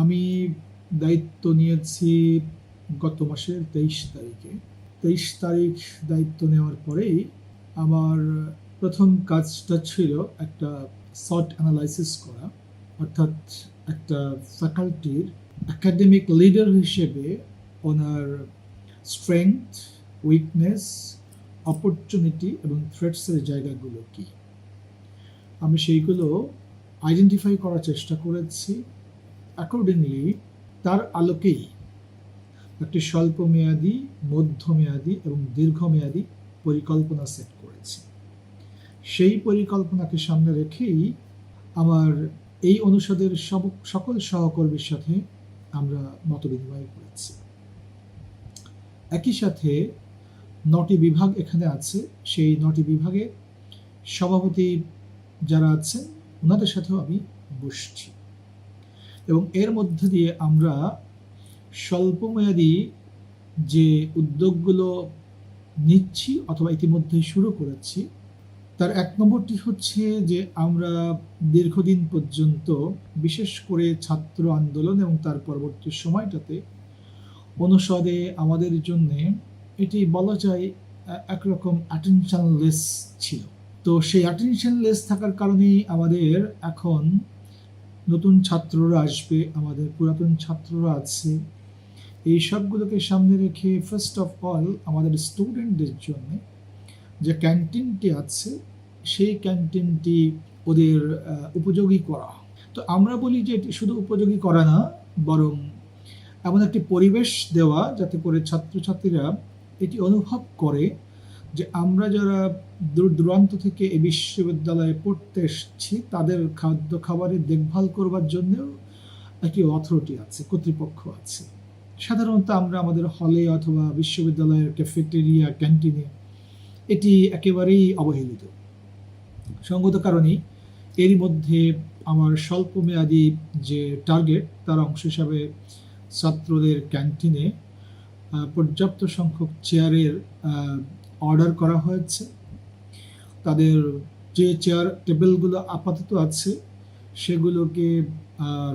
আমি দায়িত্ব নিয়েছি গত মাসের তেইশ তারিখে। তেইশ তারিখ দায়িত্ব নেওয়ার পরেই আমার প্রথম কাজটা ছিল একটা শর্ট অ্যানালাইসিস করা, অর্থাৎ একটা ফ্যাকাল্টির একাডেমিক লিডার হিসেবে ওনার স্ট্রেংথ উইকনেস অপরচুনিটি এবং থ্রেটসের জায়গাগুলো কী। আমি সেইগুলো আইডেন্টিফাই করার চেষ্টা করেছি। অ্যাকর্ডিংলি তার আলোকেই। একটি স্বল্পমেয়াদী, মধ্যমেয়াদী এবং দীর্ঘমেয়াদী পরিকল্পনা সেট করেছি। সেই পরিকল্পনাকে সামনে রেখেই আমার এই অনুষদের সব, সকল সহকর্মীর সাথে আমরা মতবিনিময় করেছি। একই সাথে নটি বিভাগ এখানে আছে। সেই নটি বিভাগে সভাপতি যারা আছেন ওনাদের সাথেও আমি বসছি। এবং এর মধ্যে দিয়ে আমরা স্বল্পমেয়াদী যে উদ্যোগগুলো নিচ্ছি অথবা ইতিমধ্যে শুরু করেছি, তার এক নম্বরটি হচ্ছে যে আমরা দীর্ঘদিন পর্যন্ত, বিশেষ করে ছাত্র আন্দোলন এবং তার পরবর্তী সময়টাতে, অনুষদে আমাদের জন্যে এটি বলা যায় একরকম অ্যাটেনশনলেস ছিল। তো সেই অ্যাটেনশনলেস থাকার কারণেই আমাদের এখন নতুন ছাত্ররা আসবে, আমাদের পুরাতন ছাত্ররা আছে। এই সবগুলোকে সামনে রেখে ফার্স্ট অফ অল আমাদের স্টুডেন্টদের জন্য যে ক্যান্টিনটি আছে, সেই ক্যান্টিনটি ওদের উপযোগী করা। তো আমরা বলি যে এটি শুধু উপযোগী করা না, বরং এমন একটি পরিবেশ দেওয়া যাতে করে ছাত্রছাত্রীরা এটি অনুভব করে। যে আমরা যারা দূর দূরান্ত থেকে এই বিশ্ববিদ্যালয়ে পড়তে এসেছি, তাদের খাদ্য খাবারের দেখভাল করবার জন্যও একটি অথরিটি আছে, কর্তৃপক্ষ আছে। সাধারণত আমরা আমাদের হলে অথবা বিশ্ববিদ্যালয়ের ক্যাফেটেরিয়া ক্যান্টিনে এটি একেবারেই অবহেলিত। সঙ্গত কারণেই এরই মধ্যে আমার স্বল্পমেয়াদী যে টার্গেট তার অংশ হিসাবে ছাত্রদের ক্যান্টিনে পর্যাপ্ত সংখ্যক চেয়ারের অর্ডার করা হয়েছে। তাদের যে চেয়ার টেবিলগুলো আপাতত আছে, সেগুলোকে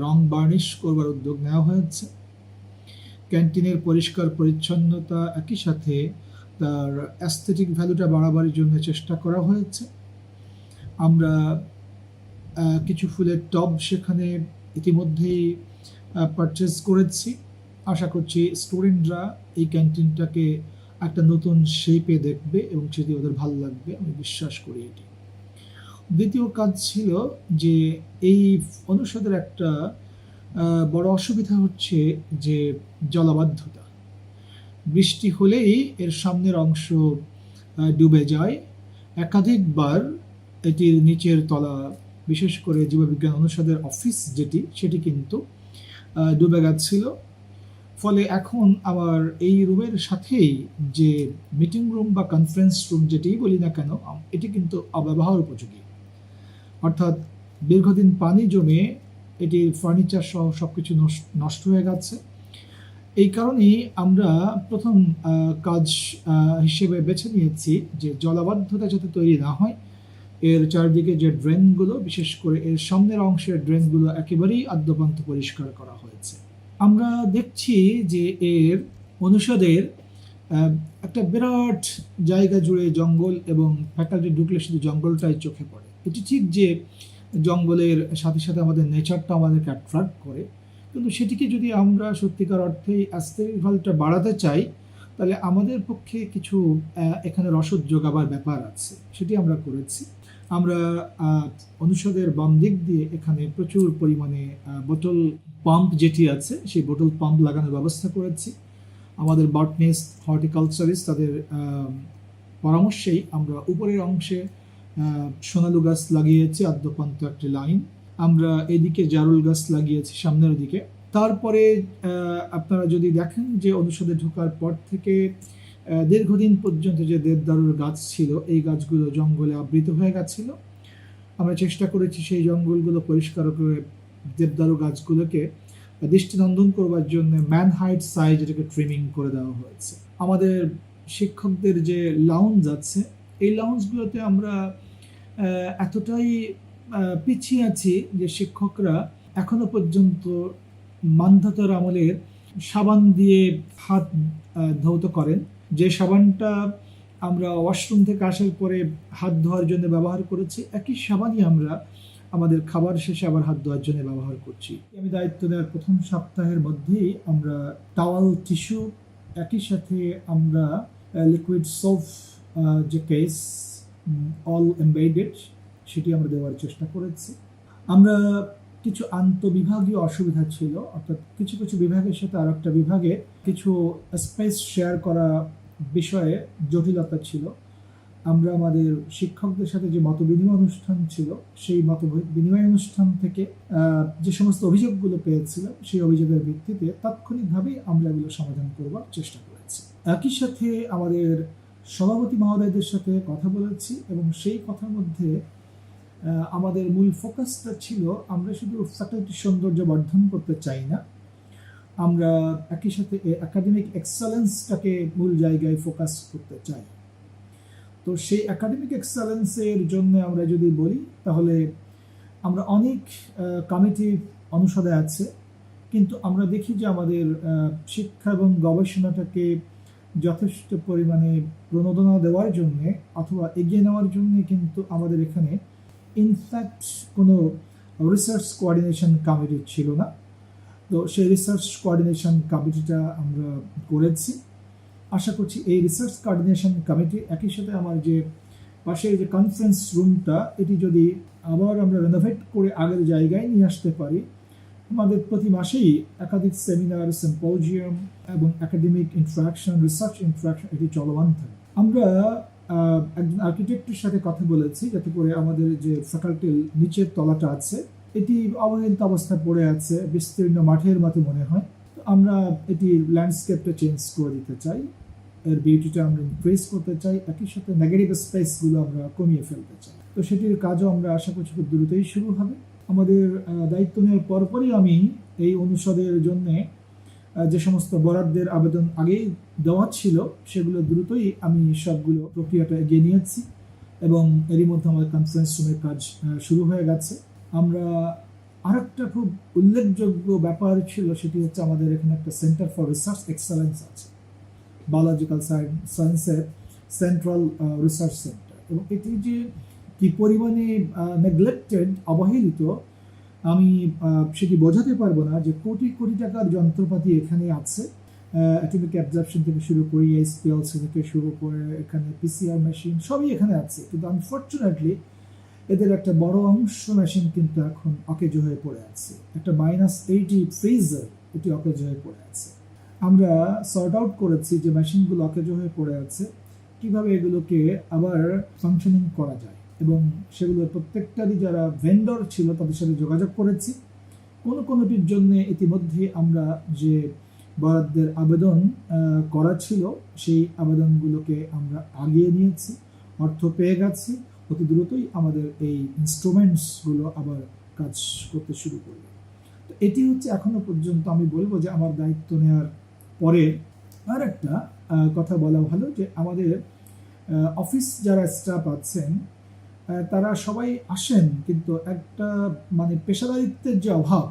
রং বার্নিশ করবার উদ্যোগ নেওয়া হয়েছে। ক্যান্টিনের পরিষ্কার পরিচ্ছন্নতা একই সাথে তার অ্যাস্থেটিক ভ্যালুটা বাড়াবাড়ির জন্য চেষ্টা করা হয়েছে। আমরা কিছু ফুলের টব সেখানে ইতিমধ্যেই পারচেস করেছি। আশা করছি স্টুডেন্টরা এই ক্যান্টিনটাকে একটা নতুন শেপে দেখবে এবং সেটি ওদের ভালো লাগবে, আমি বিশ্বাস করি এটি। দ্বিতীয় কাজ ছিল যে এই অনুষদের একটা বড় অসুবিধা হচ্ছে যে জলাবদ্ধতা। বৃষ্টি হলেই এর সামনের অংশ ডুবে যায়। একাধিকবার এটির নিচের তলা, বিশেষ করে জীববিজ্ঞান অনুষদের অফিস যেটি, সেটি কিন্তু ডুবে গেছিল। ফলে এখন আমার এই রুমের সাথেই যে মিটিং রুম বা কনফারেন্স রুম যেটি বলি না কেন, এটি কিন্তু অব্যবহার উপযোগী। অর্থাৎ দীর্ঘদিন পানি জমে এটির ফার্নিচার সহ সব কিছু নষ্ট হয়ে গেছে। এই কারণেই আমরা প্রথম কাজ হিসেবে বেছে নিয়েছি যে জলাবদ্ধতা যাতে তৈরি না হয়, এর চারদিকে যে ড্রেনগুলো বিশেষ করে এর সামনের অংশের ড্রেনগুলো একেবারেই আদ্যপান্ত পরিষ্কার করা হয়েছে। আমরা দেখছি যে এর অনুষদের একটা বিরাট জায়গা জুড়ে জঙ্গল এবং ফ্যাকাল্টি ঢুকলে শুধু জঙ্গলটাই চোখে পড়ে। এটি ঠিক যে জঙ্গলের সাথে সাথে আমাদের নেচারটা আমাদেরকে অ্যাট্রাক্ট করে, কিন্তু সেটিকে যদি আমরা সত্যিকার অর্থে অ্যাস্থেটিক ভ্যালুটা বাড়াতে চাই, তাহলে আমাদের পক্ষে কিছু এখানে রসদ যোগাবার ব্যাপার আছে। সেটি আমরা করেছি। আমরা অনুষদের বাম দিক দিয়ে এখানে প্রচুর পরিমাণে বোতল পাম্প যেটি আছে, সেই বোতল পাম্প লাগানোর ব্যবস্থা করেছি। আমাদের বটনিস্ট হর্টিকালচারিস্ট তাদের পরামর্শেই আমরা উপরের অংশে সোনালু গাছ লাগিয়েছি, আদ্যপান্ত একটি লাইন। আমরা এদিকে জারুল গাছ লাগিয়েছি, সামনের দিকে। তারপরে আপনারা যদি দেখেন যে অনুষদে ঢোকার পর থেকে দীর্ঘদিন পর্যন্ত যে দেবদারুর গাছ ছিল, এই গাছগুলো জঙ্গলে আবৃত হয়ে গেছিল। আমরা চেষ্টা করেছি সেই জঙ্গলগুলো পরিষ্কার করে দেবদারু গাছগুলোকে দৃষ্টিনন্দন করবার জন্য ম্যান হাইট সাইজ এটাকে ট্রিমিং করে দেওয়া হয়েছে। আমাদের শিক্ষকদের যে লাউঞ্জ আছে, এই লাউঞ্জগুলোতে আমরা এতটাই পিছিয়ে আছি যে শিক্ষকরা এখনও পর্যন্ত মান্ধাতার আমলের সাবান দিয়ে হাত ধৌত করেন। যে সাবানটা আমরা ওয়াশরুম থেকে আসার পরে হাত ধোয়ার জন্য ব্যবহার করেছি, একই সাবানই আমরা আমাদের খাবার শেষে আবার হাত ধোয়ার জন্য ব্যবহার করছি। আমি দায়িত্ব দেওয়ার প্রথম সপ্তাহের মধ্যেই আমরা টাওয়াল টিস্যু একই সাথে আমরা লিকুইড সোপ যে কেস অল এমবেডেড সেটি আমরা দেওয়ার চেষ্টা করেছি। আমরা কিছু আন্তবিভাগীয় অসুবিধা ছিল, অর্থাৎ কিছু কিছু বিভাগের সাথে আর একটা বিভাগে কিছু স্পেস শেয়ার করা বিষয়ে জটিলতা ছিল। আমরা আমাদের শিক্ষকদের সাথে যে মত বিনিময় অনুষ্ঠান ছিল, সেই মত বিনিময় অনুষ্ঠান থেকে যে সমস্ত অভিযোগগুলো পেয়েছিলাম, সেই অভিযোগের ভিত্তিতে তাৎক্ষণিকভাবেই আমরা এগুলো সমাধান করবার চেষ্টা করেছি। একই সাথে আমাদের সভাপতি মহোদয়দের সাথে কথা বলেছি এবং সেই কথার মধ্যে আমাদের মূল ফোকাসটা ছিল, আমরা শুধু ফ্যাকাল্টি সৌন্দর্য বর্ধন করতে চাই না আমরা একই সাথে একাডেমিক এক্সেলেন্সটাকে মূল জায়গায় ফোকাস করতে চাই। তো সেই একাডেমিক এক্সেলেন্সের জন্য আমরা যদি বলি, তাহলে আমরা অনেক কমিটি অনুষদে আছে, কিন্তু আমরা দেখি যে আমাদের শিক্ষা এবং গবেষণাটাকে যথেষ্ট পরিমাণে প্রণোদনা দেওয়ার জন্যে অথবা এগিয়ে নেওয়ার জন্য কিন্তু আমাদের এখানে ইনফ্যাক্ট কোনো রিসার্চ কোঅর্ডিনেশন কমিটি ছিল না। তো সেই রিসার্চ কোঅর্ডিনেশন কমিটিটা আমরা করেছি। আশা করছি এই রিসার্চ কোঅর্ডিনেশন কমিটি একই সাথে আমার যে পাশের যে কনফারেন্স রুমটা এটি যদি আবার আমরা রেনোভেট করে আগের জায়গায় নিয়ে আসতে পারি, আমাদের প্রতি মাসেই একাধিক সেমিনার সিম্পোজিয়াম এবং একাডেমিক ইন্টারাকশন রিসার্চ ইন্টারাকশন এটি চলমান থাকে। আমরা একজন আর্কিটেক্টের সাথে কথা বলেছি, যাতে করে আমাদের যে ফ্যাকাল্টির নিচের তলাটা আছে এটি অবহেলিত অবস্থায় পড়ে আছে, বিস্তীর্ণ মাঠের মতো মনে হয়। তো আমরা এটি ল্যান্ডস্কেপটা চেঞ্জ করে দিতে চাই। এর বিউটিটা আমরা ইনক্রিজ করতে চাই। একই সাথে নেগেটিভ স্পেসগুলো আমরা কমিয়ে ফেলতে চাই। তো সেটির কাজও আমরা আশা করছি খুব দ্রুতই শুরু হবে। আমাদের দায়িত্ব নেওয়ার পরপরই আমি এই অনুষদের জন্যে যে সমস্ত বরাদ্দের আবেদন আগেই দেওয়া ছিল, সেগুলো দ্রুতই আমি সবগুলো প্রক্রিয়াটা এগিয়ে নিয়েছি এবং এরই মধ্যে আমাদের কনফারেন্স রুমের কাজ শুরু হয়ে গেছে। আমরা আরেকটা খুব উল্লেখযোগ্য ব্যাপার ছিল, সেটি হচ্ছে আমাদের এখানে একটা সেন্টার ফর রিসার্চ এক্সেলেন্স আছে বায়োলজিক্যাল সায়েন্সের সেন্ট্রাল রিসার্চ সেন্টার এবং এটি যে কি পরিমাণে নেগলেক্টেড অবহেলিত, আমি সেটি বোঝাতে পারব না যে কোটি কোটি টাকার যন্ত্রপাতি এখানে আছে। অ্যাটমিক অ্যাবজারপশন থেকে শুরু করে এসপিএলসি থেকে শুরু করে এখানে পিসিআর মেশিন সবই এখানে আছে। কিন্তু আনফর্চুনেটলি এদের একটা বড় অংশ মেশিন কিন্তু এখন অকেজ হয়ে পড়ে আছে। একটা মাইনাস এইটি ফ্রিজার এটি অকেজ হয়ে পড়ে আছে। আমরা সর্ট আউট করেছি যে মেশিনগুলো অকেজ হয়ে পড়ে আছে, কীভাবে এগুলোকে আবার ফাংশনিং করা যায় এবং সেগুলো প্রত্যেকটারই যারা ভেন্ডর ছিল তাদের সাথে যোগাযোগ করেছি। কোনো কোনোটির জন্য ইতিমধ্যে আমরা যে বরাদ্দের আবেদন করা ছিল, সেই আবেদনগুলোকে আমরা আগিয়ে নিয়েছি, অর্থ পেয়ে গেছি। অতি দ্রুতই আমাদের এই ইনস্ট্রুমেন্টসগুলো আবার কাজ করতে শুরু করবে তো এটি হচ্ছে এখনও পর্যন্ত আমি বলব যে আমার দায়িত্ব নেওয়ার পরে আর একটা কথা বলা ভালো যে আমাদের অফিস যারা স্টাফ আছেন তারা সবাই আসেন কিন্তু একটা মানে পেশাদারিত্বের যে অভাব,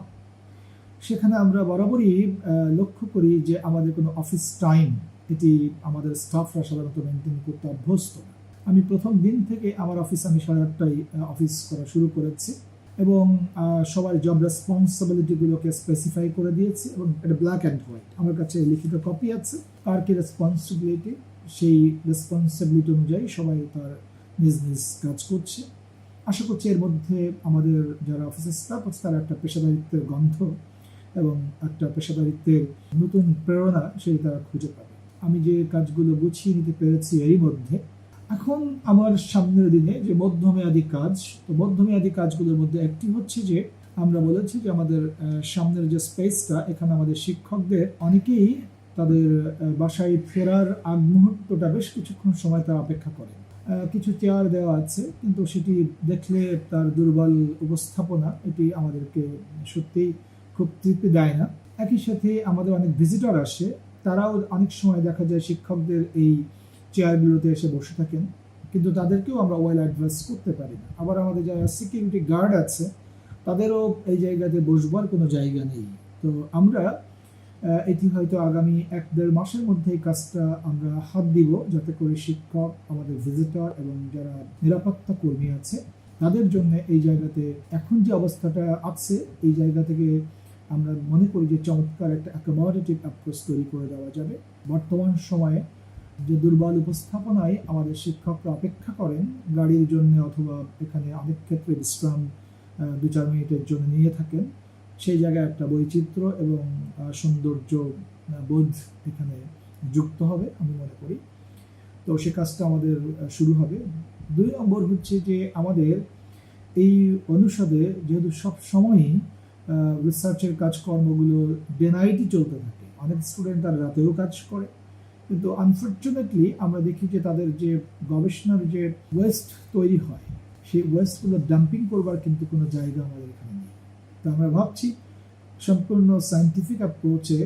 সেখানে আমরা বরাবরই লক্ষ্য করি যে আমাদের কোনো অফিস টাইম এটি আমাদের স্টাফরা সাধারণত মেনটেন করতে অভ্যস্ত না। আমি প্রথম দিন থেকে আমার অফিস আমি সাড়ে আটটায় অফিস করা শুরু করেছি এবং সবার জব রেসপন্সিবিলিটিগুলোকে স্পেসিফাই করে দিয়েছি এবং এটা ব্ল্যাক অ্যান্ড হোয়াইট আমার কাছে লিখিত কপি আছে। কার কি রেসপন্সিবিলিটি সেই রেসপন্সিবিলিটি অনুযায়ী সবাই তার নিজ নিজ কাজ করছে। আশা করছি এর মধ্যে আমাদের যারা অফিসের স্টাফ আছে, তারা একটা পেশাদারিত্বের গন্ধ এবং একটা পেশাদারিত্বের নতুন প্রেরণা সেই তারা খুঁজে পাবে। আমি যে কাজগুলো গুছিয়ে নিতে পেরেছি এরই মধ্যে এখন আমার সামনের দিনে যে মধ্যমেয়াদী কাজ, তো মধ্যমেয়াদী কাজগুলোর মধ্যে একটি হচ্ছে যে, আমরা বলেছি যে আমাদের সামনের যে স্পেসটা এখানে আমাদের শিক্ষকদের অনেকেই তাদের বাসায় ফেরার আগ মুহূর্তটা বেশ কিছুক্ষণ সময় তারা অপেক্ষা করে। কিছু চেয়ার দেওয়া আছে, কিন্তু সেটি দেখলে তার দুর্বল উপস্থাপনা, এটি আমাদেরকে সত্যিই খুব তৃপ্তি দেয় না। একই সাথে আমাদের অনেক ভিজিটর আসে, তারাও অনেক সময় দেখা যায় শিক্ষকদের এই চেয়ারগুলোতে এসে বসে থাকেন। কিন্তু তাদেরকেও আমরা ওয়েল অ্যাডভাইস করতে পারি না। আবার আমাদের যারা সিকিউরিটি গার্ড আছে, তাদেরও এই জায়গাতে বসবার কোনো জায়গা নেই। তো আমরা এটি হয়তো আগামী এক দেড় মাসের মধ্যে এই কাজটা আমরা হাত দিব, যাতে করে শিক্ষক, আমাদের ভিজিটর এবং যারা নিরাপত্তা কর্মী আছে, তাদের জন্য এই জায়গাতে এখন যে অবস্থাটা আছে, এই জায়গা থেকে আমরা মনে করি যে চমৎকার একটা অ্যাকোমোডেটিভ অ্যাপ্রোচ তৈরি করে দেওয়া যাবে। বর্তমান সময়ে যে দুর্বল উপস্থাপনায় আমাদের শিক্ষকরা অপেক্ষা করেন, গাড়ির জন্য অথবা এখানে অনেক ক্ষেত্রে বিশ্রাম দু চার মিনিটের জন্য নিয়ে থাকেন। সেই জায়গায় একটা বৈচিত্র্য এবং সৌন্দর্য বোধ এখানে যুক্ত হবে আমি মনে করি। তো সে কাজটা আমাদের শুরু হবে। দুই নম্বর হচ্ছে যে আমাদের এই অনুষদে যেহেতু সব সময়ই রিসার্চের কাজকর্মগুলো ডে নাইটই চলতে থাকে। অনেক স্টুডেন্ট তার রাতেও কাজ করে কিন্তু আনফর্চুনেটলি আমরা দেখি যে তাদের যে গবেষণার যে ওয়েস্ট তৈরি হয়, সেই ওয়েস্টগুলো ডাম্পিং করবার কিন্তু কোনো জায়গা আমাদের এখানে নেই। তো আমরা ভাবছি সম্পূর্ণ সায়েন্টিফিক অ্যাপ্রোচে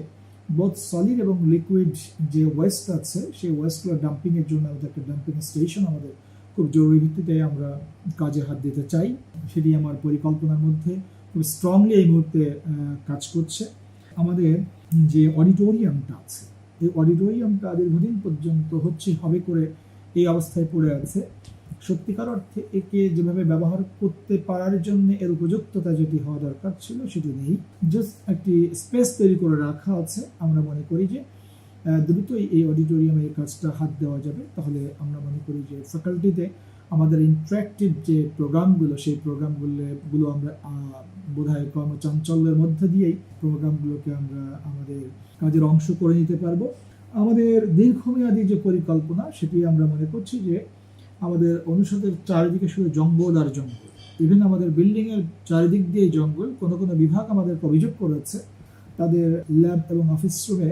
বোথ সলিড এবং লিকুইড যে ওয়েস্ট আছে, সেই ওয়েস্টগুলো ডাম্পিংয়ের জন্য আমাদের একটা ডাম্পিং স্টেশন আমাদের খুব জরুরি ভিত্তিতে আমরা কাজে হাত দিতে চাই। সেটি আমার পরিকল্পনার মধ্যে খুব স্ট্রংলি এই মুহূর্তে কাজ করছে। আমাদের যে অডিটোরিয়ামটা আছে এই অডিটোরিয়ামটা দীর্ঘদিন পর্যন্ত হচ্ছে হবে করে এই অবস্থায় পড়ে আছে। সত্যিকার অর্থে একে যেভাবে ব্যবহার করতে পারার জন্য এর উপযুক্ততা যেটি হওয়া দরকার ছিল সেটি নেই। জাস্ট একটি স্পেস তৈরি করে রাখা আছে। আমরা মনে করি যে দ্রুতই এই অডিটোরিয়ামে এই কাজটা হাত দেওয়া যাবে। তাহলে আমরা মনে করি যে ফ্যাকাল্টিতে আমাদের ইন্টারাক্টিভ যে প্রোগ্রামগুলো সেই প্রোগ্রামগুলো গুলো আমরা বোধহয় কর্মচাঞ্চল্যের মধ্যে দিয়েই প্রোগ্রামগুলোকে আমরা আমাদের কাজের অংশ করে নিতে পারব। আমাদের দীর্ঘমেয়াদী যে পরিকল্পনা, সেটি আমরা মনে করছি যে আমাদের অনুষদের চারিদিকে শুধু জঙ্গল আর জঙ্গল। ইভেন আমাদের বিল্ডিংয়ের চারিদিক দিয়ে জঙ্গল। কোনো কোনো বিভাগ আমাদেরকে অভিযোগ করেছে, তাদের ল্যাব এবং অফিস রুমে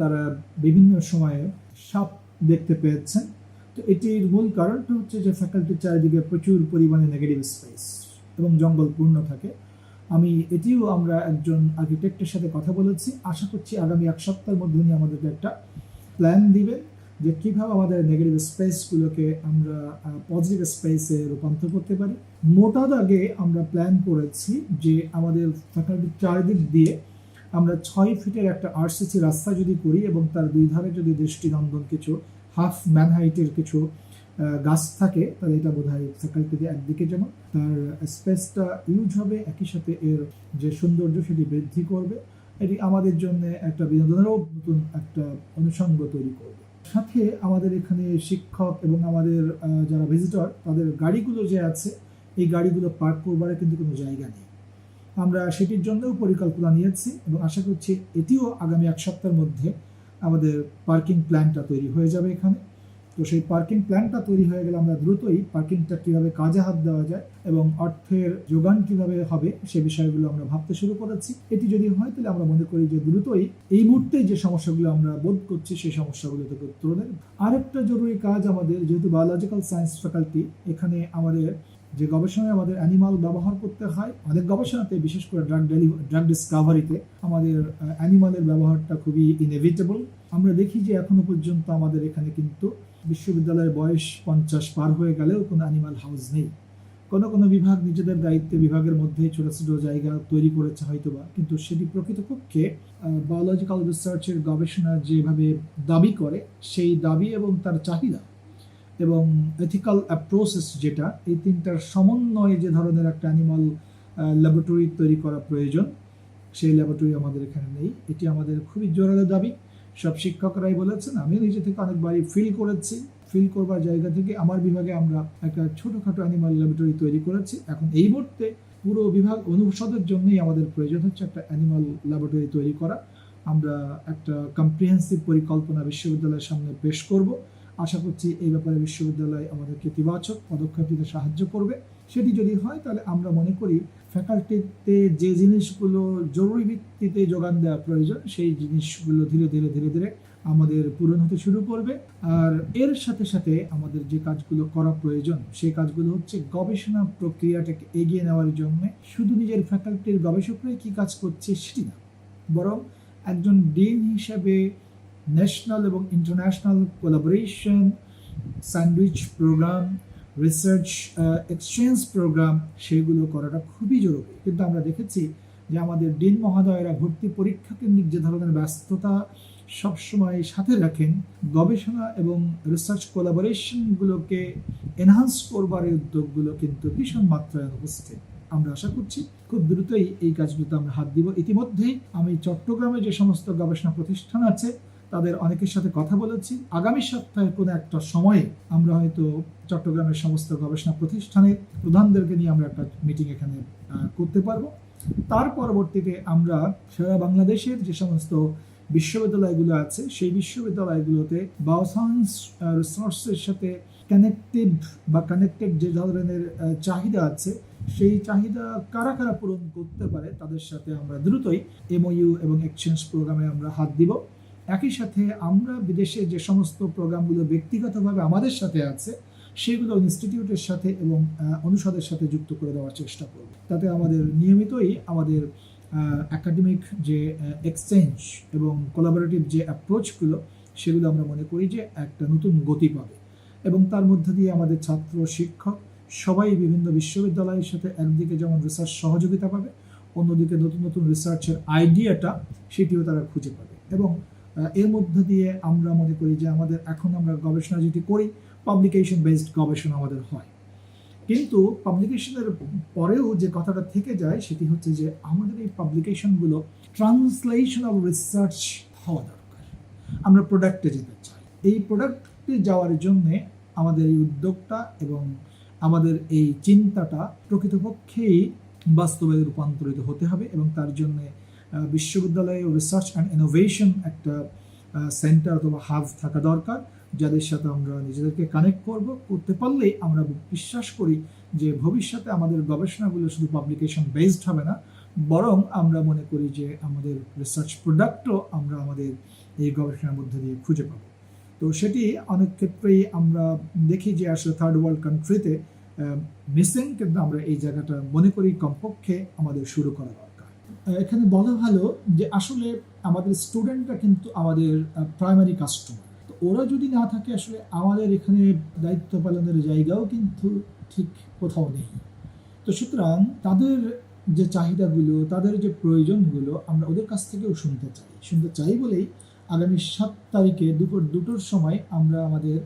তারা বিভিন্ন সময়ে সাপ দেখতে পেয়েছেন। তো এটির মূল কারণটা হচ্ছে যে ফ্যাকাল্টির চারিদিকে প্রচুর পরিমাণে নেগেটিভ স্পেস এবং জঙ্গল পূর্ণ থাকে। আমি এটিও আমরা একজন আর্কিটেক্টের সাথে কথা বলেছি। আশা করছি আগামী এক সপ্তাহের মধ্যে উনি আমাদেরকে একটা প্ল্যান দিবেন যে কীভাবে আমাদের নেগেটিভ স্পেসগুলোকে আমরা পজিটিভ স্পেসে রূপান্তর করতে পারি। মোটা দাগে আমরা প্ল্যান করেছি যে আমাদের ফ্যাকাল্টির চারিদিক দিয়ে আমরা ছয় ফিটের একটা আরসিসি রাস্তা যদি করি এবং তার দুই ধারে যদি দৃষ্টিনন্দন কিছু হাফ ম্যান হাইটের কিছু গাছ থাকে, তাহলে এটা বোধ হয় ফ্যাকাল্টিতে একদিকে যেমন, তার স্পেসটা ইউজ হবে, একই সাথে এর যে সৌন্দর্য সেটি বৃদ্ধি করবে, এটি আমাদের জন্য একটা বিনোদনেরও নতুন একটা অনুষঙ্গ তৈরি করবে। সাথে আমাদের এখানে শিক্ষক এবং আমাদের যারা ভিজিটর তাদের গাড়িগুলো যে আছে, এই গাড়িগুলো পার্ক করবার কিন্তু কোনো জায়গা নেই। আমরা সেটির জন্যও পরিকল্পনা নিয়েছি এবং আশা করছি এটিও আগামী এক সপ্তাহের মধ্যে আমাদের পার্কিং প্ল্যানটা তৈরি হয়ে যাবে এখানে। তো সেই পার্কিং প্ল্যানটা তৈরি হয়ে গেলে আমরা দ্রুতই পার্কিংটা কীভাবে কাজে হাত দেওয়া যায় এবং অর্থের যোগান কীভাবে হবে সে বিষয়গুলো আমরা ভাবতে শুরু করেছি। এটি যদি হয় তাহলে আমরা মনে করি যে দ্রুতই এই মুহূর্তে যে সমস্যাগুলো আমরা বোধ করছি সেই সমস্যাগুলো থেকে উত্তর দেবে। আরেকটা জরুরি কাজ আমাদের যেহেতু বায়োলজিক্যাল সায়েন্স ফ্যাকাল্টি এখানে আমাদের যে গবেষণায় আমাদের অ্যানিমাল ব্যবহার করতে হয়, অনেক গবেষণাতে, বিশেষ করে ড্রাগ ড্রাগ ডিসকাভারিতে আমাদের অ্যানিমালের ব্যবহারটা খুবই ইনএভিটেবল আমরা দেখি যে এখনও পর্যন্ত আমাদের এখানে কিন্তু বিশ্ববিদ্যালয়ের বয়স পঞ্চাশ পার হয়ে গেলেও কোনো অ্যানিমাল হাউস নেই। কোনো কোনো বিভাগ নিজেদের দায়িত্বে, বিভাগের মধ্যে ছোটো ছোটো জায়গা তৈরি করেছে হয়তোবা, কিন্তু সেটি প্রকৃতপক্ষে বায়োলজিক্যাল রিসার্চের গবেষণা যেভাবে দাবি করে, সেই দাবি এবং তার চাহিদা এবং এথিক্যাল অ্যাপ্রোসেস যেটা, এই তিনটার সমন্বয়ে যে ধরনের একটা অ্যানিমাল ল্যাবরেটরি তৈরি করা প্রয়োজন, সেই ল্যাবরেটরি আমাদের এখানে নেই। এটি আমাদের খুবই জোরালো দাবি। সব শিক্ষকরাই বলেছেন, আমিও নিজে থেকে অনেকবারই ফিল করেছি। ফিল করবার জায়গা থেকে আমার বিভাগে আমরা একটা ছোটোখাটো অ্যানিমাল ল্যাবরেটরি তৈরি করেছি। এখন এই মুহূর্তে পুরো বিভাগ অনুষদের জন্যই আমাদের প্রয়োজন হচ্ছে একটা অ্যানিমাল ল্যাবরেটরি তৈরি করা। আমরা একটা কম্প্রিহেন্সিভ পরিকল্পনা বিশ্ববিদ্যালয়ের সামনে পেশ করব। আশা করছি এই ব্যাপারে বিশ্ববিদ্যালয় আমাদেরকে ইতিবাচক পদক্ষেপ দিতে সাহায্য করবে। সেটি যদি হয়, তাহলে আমরা মনে করি ফ্যাকাল্টিতে যে জিনিসগুলো জরুরি ভিত্তিতে যোগান দেওয়া প্রয়োজন, সেই জিনিসগুলো ধীরে ধীরে ধীরে ধীরে আমাদের পূরণ হতে শুরু করবে। আর এর সাথে সাথে আমাদের যে কাজগুলো করা প্রয়োজন, সেই কাজগুলো হচ্ছে গবেষণা প্রক্রিয়াটাকে এগিয়ে নেওয়ার জন্য শুধু নিজের ফ্যাকাল্টির গবেষকরাই কি কাজ করছে সেটি না, বরং একজন ডিন হিসাবে ন্যাশনাল এবং international collaboration sandwich programme research exchange programme সেগুলো করাটা খুবই জরুরি। কিন্তু আমরা দেখেছি যে আমাদের ডিন মহোদয়রা ভর্তি পরীক্ষা কেন্দ্রিক যে ধরনের ব্যস্ততা সবসময় সাথে রাখেন, গবেষণা এবং রিসার্চ কোলাবোরেশনগুলোকে এনহান্স করবার উদ্যোগগুলো কিন্তু ভীষণ মাত্রায় উপস্থিত। আমরা আশা করছি খুব দ্রুতই এই কাজগুলোতে আমরা হাত দিব। ইতিমধ্যেই আমি চট্টগ্রামে যে সমস্ত গবেষণা প্রতিষ্ঠান আছে তাদের অনেকের সাথে কথা বলেছি। আগামী সপ্তাহে কোনো একটা সময়ে আমরা হয়তো চট্টগ্রামের সমস্ত গবেষণা প্রতিষ্ঠানের প্রধানদেরকে নিয়ে আমরা একটা মিটিং এখানে করতে পারব। তার পরবর্তীতে আমরা সারা বাংলাদেশের যে সমস্ত বিশ্ববিদ্যালয়গুলো আছে, সেই বিশ্ববিদ্যালয়গুলোতে বায়োসায়েন্স রিসোর্সের সাথে কানেক্টিভ বা কানেক্টেড যে ধরনের চাহিদা আছে, সেই চাহিদা কারা কারা পূরণ করতে পারে, তাদের সাথে আমরা দ্রুতই এমওইউ এবং এক্সচেঞ্জ প্রোগ্রামে আমরা হাত দিব। একই সাথে আমরা বিদেশে যে সমস্ত প্রোগ্রামগুলো ব্যক্তিগতভাবে আমাদের সাথে আছে, সেগুলো ইনস্টিটিউটের সাথে এবং অনুষদের সাথে যুক্ত করে দেওয়ার চেষ্টা করব। তাতে আমাদের নিয়মিতই আমাদের একাডেমিক যে এক্সচেঞ্জ এবং কোলাবোরেটিভ যে অ্যাপ্রোচগুলো সেগুলো আমরা মনে করি যে একটা নতুন গতি পাবে। এবং তার মধ্যে দিয়ে আমাদের ছাত্র, শিক্ষক সবাই বিভিন্ন বিশ্ববিদ্যালয়ের সাথে একদিকে যেমন রিসার্চ সহযোগিতা পাবে, অন্যদিকে নতুন নতুন রিসার্চের আইডিয়াটা সেটিও তারা খুঁজে পাবে। এবং এর মধ্যে দিয়ে আমরা মনে করি যে আমাদের এখন আমরা গবেষণা যেটি করি পাবলিকেশন বেসড গবেষণা আমাদের হয়। কিন্তু পাবলিকেশনের পরেও যে কথাটা থেকে যায় সেটি হচ্ছে যে আমাদের এই পাবলিকেশনগুলো ট্রান্সলেশন অফ রিসার্চ হওয়া দরকার। আমরা প্রোডাক্টে যেতে চাই। এই প্রোডাক্টে যাওয়ার জন্যে আমাদের এই উদ্যোগটা এবং আমাদের এই চিন্তাটা প্রকৃতপক্ষেই বাস্তবে রূপান্তরিত হতে হবে এবং তার জন্য বিশ্ববিদ্যালয়ে রিসার্চ অ্যান্ড ইনোভেশন একটা সেন্টার অথবা হাব থাকা দরকার যাদের সাথে আমরা নিজেদেরকে কানেক্ট করব করতে পারলেই আমরা বিশ্বাস করি যে ভবিষ্যতে আমাদের গবেষণাগুলো শুধু পাবলিকেশন বেসড হবে না বরং আমরা মনে করি যে আমাদের রিসার্চ প্রোডাক্টও আমরা আমাদের এই গবেষণার মধ্যে দিয়ে খুঁজে পাবো। তো সেটি অনেক ক্ষেত্রেই আমরা দেখি যে আসলে থার্ড ওয়ার্ল্ড কান্ট্রিতে মিসিং কিন্তু আমরা এই জায়গাটা মনে করি কমপক্ষে আমাদের শুরু করা আহ, এখানে বলা ভালো যে আসলে আমাদের স্টুডেন্টরা কিন্তু আমাদের প্রাইমারি কাস্টমার তো ওরা যদি না থাকে, আসলে আমাদের এখানে দায়িত্ব পালনের জায়গাও কিন্তু ঠিক কোথাও নেই। তো সুতরাং তাদের যে চাহিদাগুলো, তাদের যে প্রয়োজনগুলো আমরা ওদের কাছ থেকেও শুনতে চাই। শুনতে চাই বলেই আগামী সাত তারিখে দুপুর দুটোর সময় আমরা আমাদের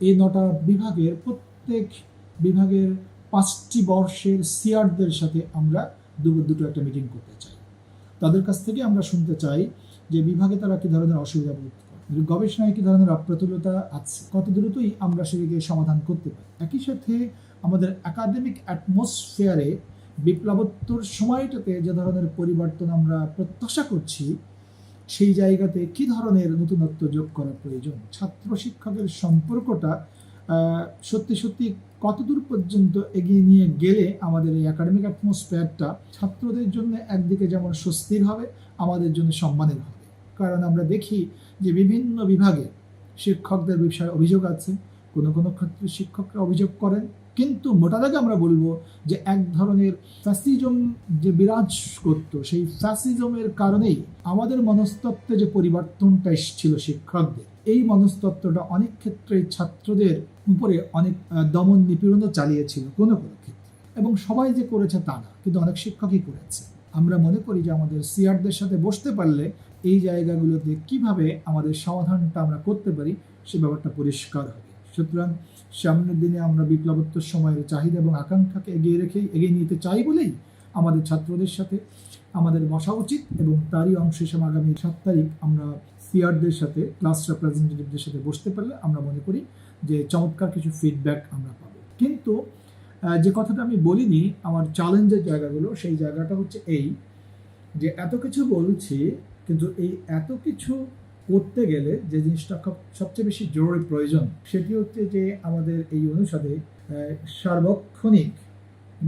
এই নটা বিভাগের, প্রত্যেক বিভাগের পাঁচটি বর্ষের সিয়ারদের সাথে আমরা দুপুর দুটো একটা মিটিং করতে চাই। তাদের কাছ থেকে আমরা শুনতে চাই যে বিভাগে তারা কী ধরনের অসুবিধা বোধ করে। গবেষণায় কী ধরনের অপ্রতুলতা আছে? কত দ্রুতই আমরা সেটিকে সমাধান করতে পারি? একই সাথে আমাদের একাডেমিক অ্যাটমসফিয়ারে বিপ্লবোত্তর সময়টাতে যে ধরনের পরিবর্তন আমরা প্রত্যাশা করছি, সেই জায়গাতে কি ধরনের নতুনত্ব যোগ করা প্রয়োজন? ছাত্র শিক্ষকের সম্পর্কটা সত্যি সত্যি কতদূর পর্যন্ত এগিয়ে নিয়ে গেলে আমাদের এই একাডেমিক অ্যাটমসফিয়ারটা ছাত্রদের জন্য একদিকে যেমন স্বস্তির হবে, আমাদের জন্য সম্মানের হবে। কারণ আমরা দেখি যে বিভিন্ন বিভাগে শিক্ষকদের বিষয়ে অভিযোগ আছে, কোনো কোনো ক্ষেত্রে শিক্ষকরা অভিযোগ করেন। কিন্তু মোটা দাগে আমরা বলব যে এক ধরনের ফ্যাসিজম যে বিরাজ করত, সেই ফ্যাসিজমের কারণেই আমাদের মনস্তত্ত্বে যে পরিবর্তনটা এসেছিল শিক্ষকদের, এই মনস্তত্ত্বটা অনেক ক্ষেত্রে ছাত্রদের উপরে অনেক দমন নিপীড়নও চালিয়েছিল কোনো কোনো ক্ষেত্রে। এবং সবাই যে করেছে তা না, কিন্তু অনেক শিক্ষকই করেছে। আমরা মনে করি যে আমাদের সিআরদের সাথে বসতে পারলে এই জায়গাগুলোতে কীভাবে আমাদের সমাধানটা আমরা করতে পারি, সে ব্যাপারটা পরিষ্কার হবে। সুতরাং সামনের দিনে আমরা বিপ্লবোত্তর সময়ের চাহিদা এবং আকাঙ্ক্ষাকে এগিয়ে রেখে, এগিয়ে নিতে চাই বলেই আমাদের ছাত্রদের সাথে আমাদের বসা উচিত এবং তারই অংশ হিসেবে আগামী সাত তারিখ আমরা সিআরদের সাথে, ক্লাস রেপ্রেজেন্টেটিভদের সাথে বসতে পারলে আমরা মনে করি যে চমৎকার কিছু ফিডব্যাক আমরা পাবো। কিন্তু যে কথাটা আমি বলিনি, আমার চ্যালেঞ্জের জায়গাগুলো, সেই জায়গাটা হচ্ছে এই যে এত কিছু বলছি, কিন্তু এই এত কিছু করতে গেলে যে জিনিসটা সবচেয়ে বেশি জরুরি প্রয়োজন, সেটি হচ্ছে যে আমাদের এই অনুসারে সার্বক্ষণিক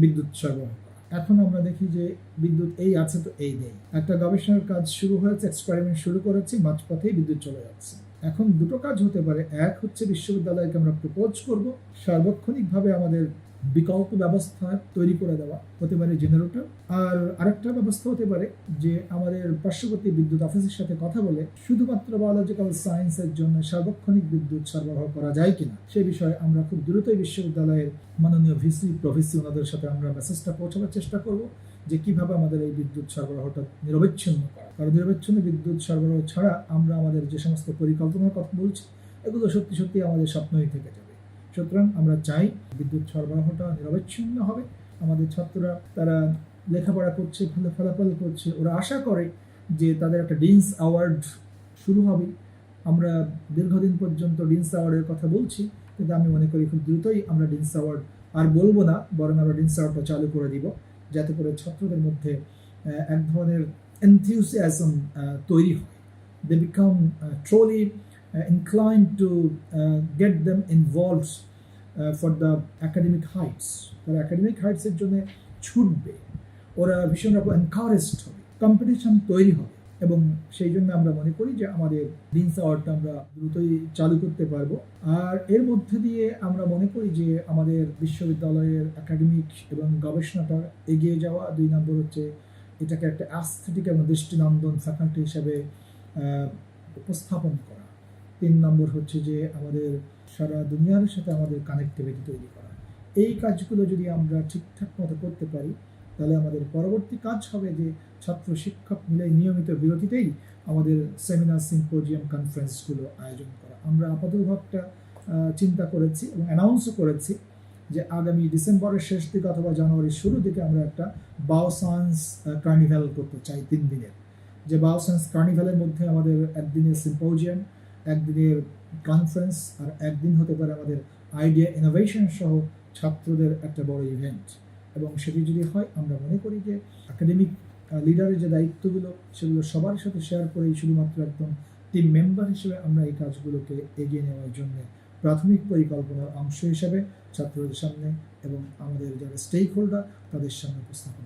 বিদ্যুৎ সরবরাহ এখন আমরা দেখি যে বিদ্যুৎ এই আছে তো এই নেই। একটা গবেষণার কাজ শুরু হয়েছে এক্সপেরিমেন্ট শুরু করেছি, মাঝপথেই বিদ্যুৎ চলে যাচ্ছে। এখন দুটো কাজ হতে পারে। এক হচ্ছে বিশ্ববিদ্যালয়কে আমরা প্রপোজ করব। সার্বক্ষণিকভাবে আমাদের বিকল্প ব্যবস্থা তৈরি করে দেওয়া হতে পারে জেনারেটর আর আরেকটা ব্যবস্থা হতে পারে যে আমাদের পার্শ্ববর্তী বিদ্যুৎ অফিসের সাথে কথা বলে শুধুমাত্র বায়োলজিক্যাল সায়েন্সের জন্য সার্বক্ষণিক বিদ্যুৎ সরবরাহ করা যায় কিনা, সে বিষয়ে আমরা খুব দ্রুতই বিশ্ববিদ্যালয়ের মাননীয় ভিসি প্রভিসি ওনাদের সাথে আমরা মেসেজটা পৌঁছানোর চেষ্টা করব যে কীভাবে আমাদের এই বিদ্যুৎ সরবরাহটা নিরবচ্ছিন্ন করা। কারণ নিরবিচ্ছিন্ন বিদ্যুৎ সরবরাহ ছাড়া আমরা আমাদের যে সমস্ত পরিকল্পনার কথা বলছি, এগুলো সত্যি সত্যি আমাদের স্বপ্নই থেকে যাবে। সুতরাং আমরা চাই বিদ্যুৎ সরবরাহটা নিরবচ্ছিন্ন হবে। আমাদের ছাত্ররা, তারা লেখাপড়া করছে, ভালো ফলাফল করছে। ওরা আশা করে যে তাদের একটা ডিন্স অ্যাওয়ার্ড শুরু হবে। আমরা দীর্ঘদিন পর্যন্ত ডিন্স অ্যাওয়ার্ডের কথা বলছি, কিন্তু আমি মনে করি খুব দ্রুতই আমরা ডিন্স অ্যাওয়ার্ড আর বলব না, বরং আমরা ডিন্স অ্যাওয়ার্ডটা চালু করে দিব, যাতে করে ছাত্রদের মধ্যে এক ধরনের এনথিউসিয়াজম তৈরি হয়। They become truly inclined to get them involved for the academic heights তারা একাডেমিক হাইটসের জন্য ছুটবে। ওরা ভীষণ রকম এনকারেজড হবে। কম্পিটিশন তৈরি হবে। এবং সেই জন্য আমরা মনে করি যে আমাদের ডিন্স আওয়ারটা আমরা দ্রুতই চালু করতে পারব। আর এর মধ্যে দিয়ে আমরা মনে করি যে আমাদের বিশ্ববিদ্যালয়ের একাডেমিক এবং গবেষণাটা এগিয়ে যাওয়া, দুই নম্বর হচ্ছে এটাকে একটা অ্যাস্থেটিক এবং দৃষ্টিনন্দন ফ্যাকাল্টি হিসাবে উপস্থাপন করা। তিন নম্বর হচ্ছে যে আমাদের সারা দুনিয়ার সাথে আমাদের কানেক্টিভিটি তৈরি করা। এই কাজগুলো যদি আমরা ঠিকঠাক মতো করতে পারি, তাহলে আমাদের পরবর্তী কাজ হবে যে ছাত্র শিক্ষক মিলে নিয়মিত বিরতিতেই আমাদের সেমিনার সিম্পোজিয়াম কনফারেন্সগুলো আয়োজন করা। আমরা আপাতভাবটা চিন্তা করেছি এবং অ্যানাউন্সও করেছি যে আগামী ডিসেম্বরের শেষ দিকে অথবা জানুয়ারির শুরু দিকে আমরা একটা বাও সায়েন্স কার্নিভ্যাল করতে চাই তিন দিনের। যে বাও সায়েন্স কার্নিভ্যালের মধ্যে আমাদের একদিনের সিম্পোজিয়াম একদিনের কনফারেন্স আর একদিন হতে পারে আমাদের আইডিয়া ইনোভেশন সহ ছাত্রদের একটা বড় ইভেন্ট এবং সেটি যদি হয়, আমরা মনে করি যে একাডেমিক লিডারের যে দায়িত্বগুলো, সেগুলো সবার সাথে শেয়ার করেই শুধুমাত্র একদম টিম মেম্বার হিসেবে আমরা এই কাজগুলোকে এগিয়ে নেওয়ার জন্য প্রাথমিক পরিকল্পনার অংশ হিসেবে ছাত্রদের সামনে এবং আমাদের যারা স্টেক হোল্ডার তাদের সামনে উপস্থাপন